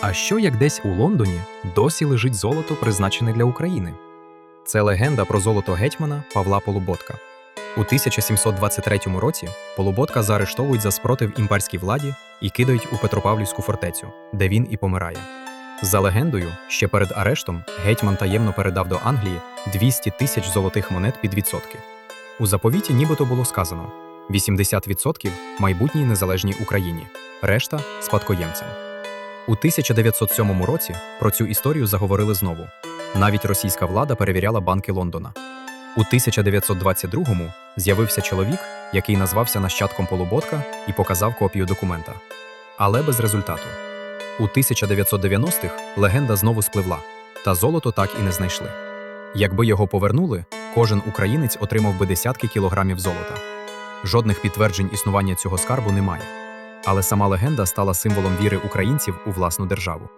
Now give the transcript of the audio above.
А що як десь у Лондоні досі лежить золото, призначене для України? Це легенда про золото гетьмана Павла Полуботка. У 1723 році Полуботка заарештовують за спротив імперській владі і кидають у Петропавлівську фортецю, де він і помирає. За легендою, ще перед арештом гетьман таємно передав до Англії 200 тисяч золотих монет під відсотки. У заповіті нібито було сказано: 80% майбутній незалежній Україні, решта спадкоємцям. У 1907 році про цю історію заговорили знову. Навіть російська влада перевіряла банки Лондона. У 1922-му з'явився чоловік, який назвався нащадком Полуботка і показав копію документа. Але без результату. У 1990-х легенда знову спливла, та золото так і не знайшли. Якби його повернули, кожен українець отримав би десятки кілограмів золота. Жодних підтверджень існування цього скарбу немає. Але сама легенда стала символом віри українців у власну державу.